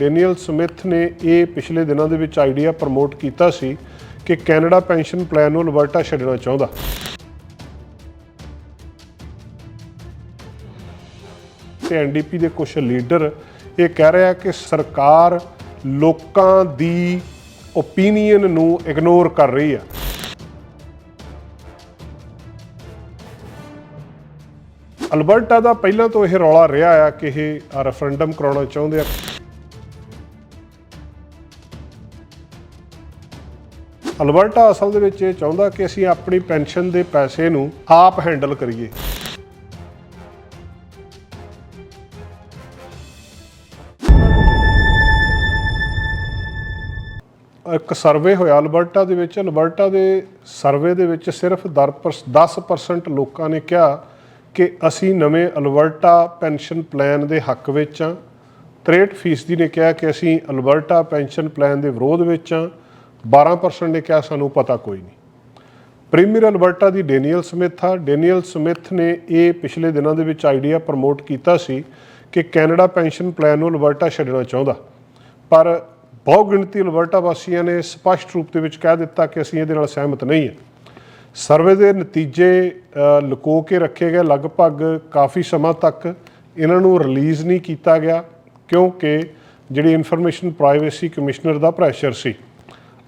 Daniel Smith ਨੇ ਇਹ ਪਿਛਲੇ ਦਿਨਾਂ ਦੇ ਵਿੱਚ ਆਈਡੀਆ ਪ੍ਰਮੋਟ ਕੀਤਾ ਸੀ ਕਿ ਕੈਨੇਡਾ ਪੈਨਸ਼ਨ ਪਲਾਨ ਨੂੰ ਅਲਬਰਟਾ ਛੱਡਣਾ ਚਾਹੁੰਦਾ। ਤੇ ਐਨਡੀਪੀ ਦੇ ਕੁਝ ਲੀਡਰ ਇਹ ਕਹਿ ਰਿਹਾ ਕਿ ਸਰਕਾਰ ਲੋਕਾਂ ਦੀ ਓਪੀਨੀਅਨ ਨੂੰ ਇਗਨੋਰ ਕਰ ਰਹੀ ਹੈ ਅਲਬਰਟਾ ਦਾ ਪਹਿਲਾਂ ਤੋਂ ਇਹ ਰੌਲਾ ਰਿਹਾ ਆ ਕਿ ਇਹ ਰੈਫਰੈਂਡਮ ਕਰਾਉਣਾ ਚਾਹੁੰਦੇ ਆ। ਅਲਬਰਟਾ, ਅਸਲ ਦੇ ਵਿੱਚ ਇਹ ਚਾਹੁੰਦਾ ਕਿ ਅਸੀਂ ਆਪਣੀ ਪੈਨਸ਼ਨ ਦੇ ਪੈਸੇ ਨੂੰ ਆਪ ਹੈਂਡਲ ਕਰੀਏ। ਇੱਕ ਸਰਵੇ ਹੋਇਆ ਅਲਬਰਟਾ ਦੇ ਵਿੱਚ। ਅਲਬਰਟਾ ਦੇ ਸਰਵੇ ਦੇ ਵਿੱਚ ਸਿਰਫ ਦਰ ਪਰਸ- 10% ਲੋਕਾਂ ਨੇ ਕਿਹਾ ਕਿ ਅਸੀਂ ਨਵੇਂ ਅਲਬਰਟਾ ਪੈਨਸ਼ਨ ਪਲਾਨ ਦੇ ਹੱਕ ਵਿੱਚ ਹਾਂ। 63% ਨੇ ਕਿਹਾ ਕਿ ਅਸੀਂ ਅਲਬਰਟਾ ਪੈਨਸ਼ਨ ਪਲਾਨ ਦੇ ਵਿਰੋਧ ਵਿੱਚ ਹਾਂ। 12% ਨੇ ਕਿਹਾ, ਸਾਨੂੰ ਪਤਾ ਕੋਈ ਨਹੀਂ। ਪ੍ਰੀਮੀਅਰ ਅਲਬਰਟਾ ਦੀ ਡੈਨੀਅਲ ਸਮਿਥ ਆ। ਡੈਨੀਅਲ ਸਮਿਥ ਨੇ ਇਹ ਪਿਛਲੇ ਦਿਨਾਂ ਦੇ ਵਿੱਚ ਆਈਡੀਆ ਪ੍ਰਮੋਟ ਕੀਤਾ ਸੀ ਕਿ ਕੈਨੇਡਾ ਪੈਨਸ਼ਨ ਪਲਾਨ ਨੂੰ ਅਲਬਰਟਾ ਛੱਡਣਾ ਚਾਹੁੰਦਾ। ਪਰ ਬਹੁ ਗਿਣਤੀ ਅਲਬਰਟਾ ਵਾਸੀਆਂ ਨੇ ਸਪਸ਼ਟ ਰੂਪ ਦੇ ਵਿੱਚ ਕਹਿ ਦਿੱਤਾ ਕਿ ਅਸੀਂ ਇਹਦੇ ਨਾਲ ਸਹਿਮਤ ਨਹੀਂ ਹਾਂ। ਸਰਵੇ ਦੇ ਨਤੀਜੇ ਲੁਕੋ ਕੇ ਰੱਖੇ ਗਏ। ਲਗਭਗ ਕਾਫੀ ਸਮਾਂ ਤੱਕ ਇਹਨਾਂ ਨੂੰ ਰਿਲੀਜ਼ ਨਹੀਂ ਕੀਤਾ ਗਿਆ, ਕਿਉਂਕਿ ਜਿਹੜੀ ਇਨਫੋਰਮੇਸ਼ਨ ਪ੍ਰਾਈਵੇਸੀ ਕਮਿਸ਼ਨਰ ਦਾ ਪ੍ਰੈਸ਼ਰ ਸੀ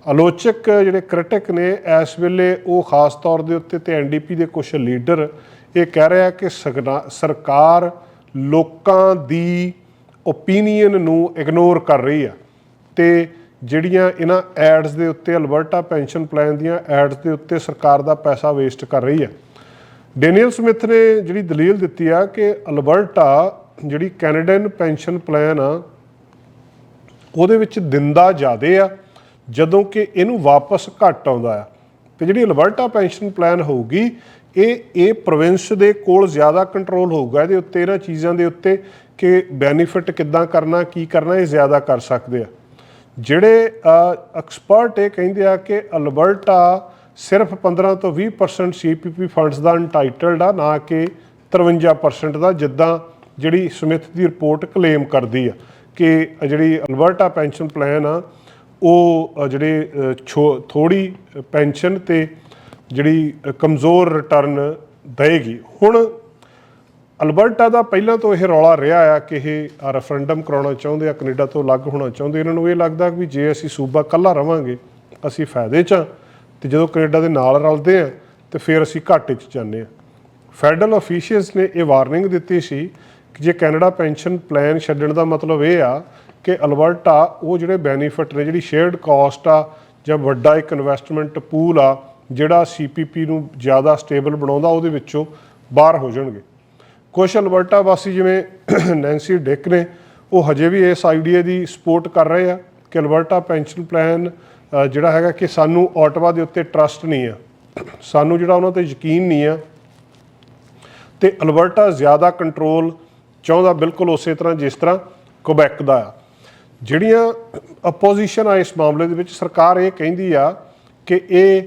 ਆਲੋਚਕ ਜਿਹੜੇ ਕ੍ਰਿਟਿਕ ਨੇ, ਇਸ ਵੇਲੇ ਉਹ ਖਾਸ ਤੌਰ ਦੇ ਉੱਤੇ ਤੇ ਐਨਡੀਪੀ ਦੇ ਕੁਝ ਲੀਡਰ ਇਹ ਕਹਿ ਰਿਹਾ ਕਿ ਸਗਨਾ- ਸਰਕਾਰ ਲੋਕਾਂ ਦੀ ਓਪੀਨੀਅਨ ਨੂੰ ਇਗਨੋਰ ਕਰ ਰਹੀ ਆ ਤੇ ਜਿਹੜੀਆਂ ਇਹਨਾਂ ਐਡਸ ਦੇ ਉੱਤੇ, ਅਲਬਰਟਾ ਪੈਨਸ਼ਨ ਪਲਾਨ ਦੀਆਂ ਐਡਸ ਦੇ ਉੱਤੇ ਸਰਕਾਰ ਦਾ ਪੈਸਾ ਵੇਸਟ ਕਰ ਰਹੀ ਆ ਡੈਨੀਅਲ ਸਮਿਥ ਨੇ ਜਿਹੜੀ ਦਲੀਲ ਦਿੱਤੀ ਆ ਕਿ ਅਲਬਰਟਾ ਜਿਹੜੀ ਕੈਨੇਡੀਅਨ ਪੈਨਸ਼ਨ ਪਲਾਨ ਆ, ਉਹਦੇ ਵਿੱਚ ਦਿੰਦਾ ਜ਼ਿਆਦੇ ਆ। ਜਦੋਂ ਕਿ ਇਹਨੂੰ ਵਾਪਸ ਘੱਟ ਆਉਂਦਾ ਆ। ਤੇ ਜਿਹੜੀ ਅਲਬਰਟਾ ਪੈਨਸ਼ਨ ਪਲਾਨ ਹੋਊਗੀ, ਇਹ ਇਹ ਪ੍ਰੋਵਿੰਸ ਦੇ ਕੋਲ ਜ਼ਿਆਦਾ ਕੰਟਰੋਲ ਹੋਊਗਾ। ਇਹਦੇ ਉੱਤੇ ਇਹਨਾਂ ਚੀਜ਼ਾਂ ਦੇ ਉੱਤੇ ਕਿ ਬੈਨੀਫਿਟ ਕਿੱਦਾਂ ਕਰਨਾ, ਕੀ ਕਰਨਾ, ਇਹ ਜ਼ਿਆਦਾ ਕਰ ਸਕਦੇ ਆ। ਜਿਹੜੇ ਐਕਸਪਰਟ ਇਹ ਕਹਿੰਦੇ ਆ ਕਿ ਅਲਬਰਟਾ ਸਿਰਫ 15 ਤੋਂ 20% ਸੀਪੀਪੀ ਫੰਡਸ ਦਾ ਇੰਟਾਈਟਲਡ ਆ, ਨਾ ਕਿ 53% ਦਾ, ਜਿੱਦਾਂ ਜਿਹੜੀ ਸਮਿਥ ਦੀ ਰਿਪੋਰਟ ਕਲੇਮ ਕਰਦੀ ਆ ਕਿ ਜਿਹੜੀ ਅਲਬਰਟਾ ਪੈਨਸ਼ਨ ਪਲਾਨ ਆ ਉਹ ਜਿਹੜੇ ਅ, ਥੋੜੀ ਪੈਨਸ਼ਨ ਤੇ ਜਿਹੜੀ ਕਮਜ਼ੋਰ ਰਿਟਰਨ ਦੇਗੀ ਹੁਣ ਅਲਬਰਟਾ ਦਾ ਪਹਿਲਾਂ ਤੋਂ ਇਹ ਰੌਲਾ ਰਿਹਾ ਆ ਕਿ ਇਹ ਰੈਫਰੈਂਡਮ ਕਰਾਉਣਾ ਚਾਹੁੰਦੇ ਆ ਕੈਨੇਡਾ ਤੋਂ ਅਲੱਗ ਹੋਣਾ ਚਾਹੁੰਦੇ ਇਹਨਾਂ ਨੂੰ ਇਹ ਲੱਗਦਾ ਵੀ ਜੇ ਅਸੀਂ ਸੂਬਾ ਇਕੱਲਾ ਰਵਾਂਗੇ ਅਸੀਂ ਫਾਇਦੇ 'ਚ ਆ ਤੇ ਜਦੋਂ ਕੈਨੇਡਾ ਦੇ ਨਾਲ ਰਲਦੇ ਆ ਤੇ ਫਿਰ ਅਸੀਂ ਘਾਟੇ 'ਚ ਜਾਂਦੇ ਆ। ਫੈਡਰਲ ਅਫੀਸ਼ੀਅਲਸ ਨੇ ਇਹ ਵਾਰਨਿੰਗ ਦਿੱਤੀ ਸੀ ਕਿ ਜੇ ਕੈਨੇਡਾ ਪੈਨਸ਼ਨ ਪਲਾਨ ਛੱਡਣ ਦਾ ਮਤਲਬ ਇਹ ਆ ਕਿ ਅਲਬਰਟਾ, ਉਹ ਜਿਹੜੇ ਬੈਨੀਫਿਟ ਨੇ, ਜਿਹੜੀ ਸ਼ੇਅਰਡ ਕਾਸਟ ਆ, ਜਾਂ ਵੱਡਾ ਇੱਕ ਇਨਵੈਸਟਮੈਂਟ ਪੂਲ ਆ, ਜਿਹੜਾ ਸੀਪੀਪੀ ਨੂੰ ਜ਼ਿਆਦਾ ਸਟੇਬਲ ਬਣਾਉਂਦਾ, ਉਹਦੇ ਵਿੱਚੋਂ ਬਾਹਰ ਹੋ ਜਾਣਗੇ। ਕੁਝ ਅਲਬਰਟਾ ਵਾਸੀ ਜਿਵੇਂ ਨੈਂਸੀ ਡਿਕ ਨੇ, ਉਹ ਹਜੇ ਵੀ ਇਸ ਆਈਡੀਆ ਦੀ ਸਪੋਰਟ ਕਰ ਰਹੇ ਆ ਕਿ ਅਲਬਰਟਾ ਪੈਨਸ਼ਨ ਪਲਾਨ ਜਿਹੜਾ ਹੈਗਾ ਕਿ ਸਾਨੂੰ ਆਟਵਾ ਦੇ ਉੱਤੇ ਟਰਸਟ ਨਹੀਂ ਆ। ਸਾਨੂੰ ਜਿਹੜਾ ਉਹਨਾਂ ਤੇ ਯਕੀਨ ਨਹੀਂ ਆ, ਤੇ ਅਲਬਰਟਾ ਜ਼ਿਆਦਾ ਕੰਟਰੋਲ ਚਾਹੁੰਦਾ ਬਿਲਕੁਲ ਉਸੇ ਤਰ੍ਹਾਂ ਜਿਸ ਤਰ੍ਹਾਂ ਕੁਬੈਕ ਦਾ ਆ। ਜਿਹੜੀਆਂ ਅਪੋਜੀਸ਼ਨ ਆ ਇਸ ਮਾਮਲੇ ਦੇ ਵਿੱਚ ਸਰਕਾਰ ਇਹ ਕਹਿੰਦੀ ਆ ਕਿ ਇਹ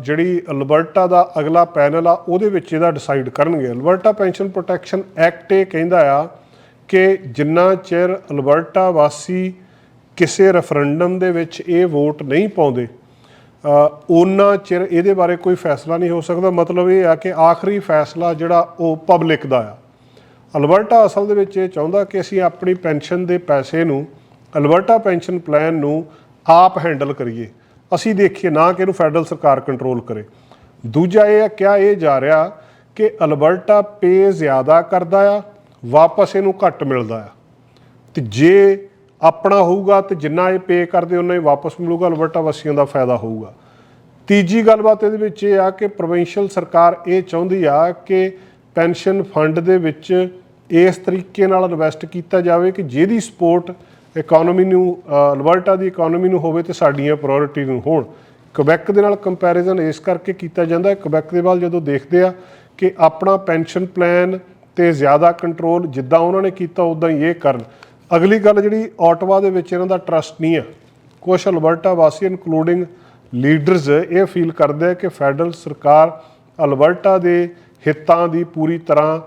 ਜਿਹੜੀ ਅਲਬਰਟਾ ਦਾ ਅਗਲਾ ਪੈਨਲ ਆ ਉਹਦੇ ਵਿੱਚ ਇਹਦਾ ਡਿਸਾਈਡ ਕਰਨਗੇ। ਅਲਬਰਟਾ ਪੈਨਸ਼ਨ ਪ੍ਰੋਟੈਕਸ਼ਨ ਐਕਟ ਇਹ ਕਹਿੰਦਾ ਆ ਕਿ ਜਿੰਨਾ ਚਿਰ ਅਲਬਰਟਾ ਵਾਸੀ ਕਿਸੇ ਰੈਫਰੈਂਡਮ ਦੇ ਵਿੱਚ ਇਹ ਵੋਟ ਨਹੀਂ ਪਾਉਂਦੇ ਅ, ਉਹਨਾਂ ਚਿਰ ਇਹਦੇ ਬਾਰੇ ਕੋਈ ਫੈਸਲਾ ਨਹੀਂ ਹੋ ਸਕਦਾ। ਮਤਲਬ ਇਹ ਆ ਕਿ ਆਖਰੀ ਫੈਸਲਾ ਜਿਹੜਾ ਉਹ ਪਬਲਿਕ ਦਾ ਆ। ਅਲਬਰਟਾ ਅਸਲ ਦੇ ਵਿੱਚ ਇਹ ਚਾਹੁੰਦਾ ਕਿ ਅਸੀਂ ਆਪਣੀ ਪੈਨਸ਼ਨ ਦੇ ਪੈਸੇ ਨੂੰ, ਅਲਬਰਟਾ ਪੈਨਸ਼ਨ ਪਲਾਨ ਨੂੰ ਆਪ ਹੈਂਡਲ ਕਰੀਏ। ਅਸੀਂ ਦੇਖੀਏ ਨਾ ਕਿ ਇਹਨੂੰ ਫੈਡਰਲ ਸਰਕਾਰ ਕੰਟਰੋਲ ਕਰੇ। ਦੂਜਾ ਇਹ ਆ ਕਿਹਾ ਇਹ ਜਾ ਰਿਹਾ ਕਿ ਅਲਬਰਟਾ ਪੇ ਜ਼ਿਆਦਾ ਕਰਦਾ ਆ, ਵਾਪਸ ਇਹਨੂੰ ਘੱਟ ਮਿਲਦਾ ਆ। ਤੇ ਜੇ ਆਪਣਾ ਹੋਊਗਾ ਤੇ ਜਿੰਨਾ ਇਹ ਪੇ ਕਰਦੇ ਉਹਨਾਂ ਹੀ ਵਾਪਸ ਮਿਲੂਗਾ, ਅਲਬਰਟਾ ਵਾਸੀਆਂ ਦਾ ਫਾਇਦਾ ਹੋਊਗਾ। ਤੀਜੀ ਗੱਲਬਾਤ ਇਹਦੇ ਵਿੱਚ ਇਹ ਆ ਕਿ ਪ੍ਰੋਵਿੰਸ਼ੀਅਲ ਸਰਕਾਰ ਇਹ ਚਾਹੁੰਦੀ ਆ ਕਿ ਪੈਨਸ਼ਨ ਫੰਡ ਦੇ ਵਿੱਚ ਇਸ ਤਰੀਕੇ ਨਾਲ ਇਨਵੈਸਟ ਕੀਤਾ ਜਾਵੇ ਕਿ ਜਿਹਦੀ ਸਪੋਰਟ ਇਕਨੋਮੀ ਨੂੰ ਅਲਬਰਟਾ ਦੀ ਇਕਨੋਮੀ ਨੂੰ ਹੋਵੇ ਤੇ ਸਾਡੀਆਂ ਪ੍ਰਾਇੋਰਟੀ ਨੂੰ ਹੋਣ। ਕਬੈਕ ਦੇ ਨਾਲ ਕੰਪੈਰੀਜ਼ਨ ਇਸ ਕਰਕੇ ਕੀਤਾ ਜਾਂਦਾ ਹੈ। ਕੁਬੈਕ ਦੇ ਵੱਲ ਜਦੋਂ ਦੇਖਦੇ ਆ ਕਿ ਆਪਣਾ ਪੈਨਸ਼ਨ ਪਲਾਨ ਤੇ ਜ਼ਿਆਦਾ ਕੰਟਰੋਲ ਜਿੱਦਾਂ ਉਹਨਾਂ ਨੇ ਕੀਤਾ ਉਦਾਂ ਹੀ ਇਹ ਕਰਨ। ਅਗਲੀ ਗੱਲ ਜਿਹੜੀ ਆਟਵਾ ਦੇ ਵਿੱਚ ਇਹਨਾਂ ਦਾ ਟਰਸਟ ਨਹੀਂ ਆ। ਕੁਝ ਅਲਬਰਟਾ ਵਾਸੀ ਇਨਕਲੂਡਿੰਗ ਲੀਡਰਸ ਇਹ ਫੀਲ ਕਰਦੇ ਆ ਕਿ ਫੈਡਰਲ ਸਰਕਾਰ ਅਲਬਰਟਾ ਦੇ ਹਿੱਤਾਂ ਦੀ ਪੂਰੀ ਤਰ੍ਹਾਂ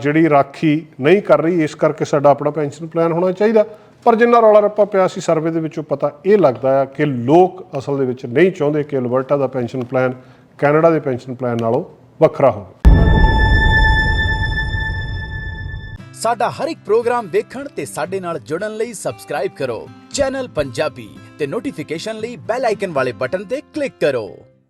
ਜਿਹੜੀ ਰਾਖੀ ਨਹੀਂ ਕਰ ਰਹੀ, ਇਸ ਕਰਕੇ ਸਾਡਾ ਆਪਣਾ ਪੈਨਸ਼ਨ ਪਲਾਨ ਹੋਣਾ ਚਾਹੀਦਾ। ਪਰ ਜਿੰਨਾ ਰੌਲਾ ਰੱਪਾ ਪਿਆ ਸੀ ਸਰਵੇ ਦੇ ਵਿੱਚੋਂ ਪਤਾ ਇਹ ਲੱਗਦਾ ਆ ਕਿ ਲੋਕ ਅਸਲ ਦੇ ਵਿੱਚ ਨਹੀਂ ਚਾਹੁੰਦੇ ਕਿ ਅਲਬਰਟਾ ਦਾ ਪੈਨਸ਼ਨ ਪਲਾਨ ਕੈਨੇਡਾ ਦੇ ਪੈਨਸ਼ਨ ਪਲਾਨ ਨਾਲੋਂ ਵੱਖਰਾ ਹੋਵੇ। ਸਾਡਾ ਹਰ ਇੱਕ ਪ੍ਰੋਗਰਾਮ ਵੇਖਣ ਤੇ ਸਾਡੇ ਨਾਲ ਜੁੜਨ ਲਈ ਸਬਸਕ੍ਰਾਈਬ ਕਰੋ। ਚੈਨਲ ਪੰਜਾਬੀ ਤੇ ਨੋਟੀਫਿਕੇਸ਼ਨ ਲਈ ਬੈਲ ਆਈਕਨ ਵਾਲੇ ਬਟਨ ਤੇ ਕਲਿੱਕ ਕਰੋ।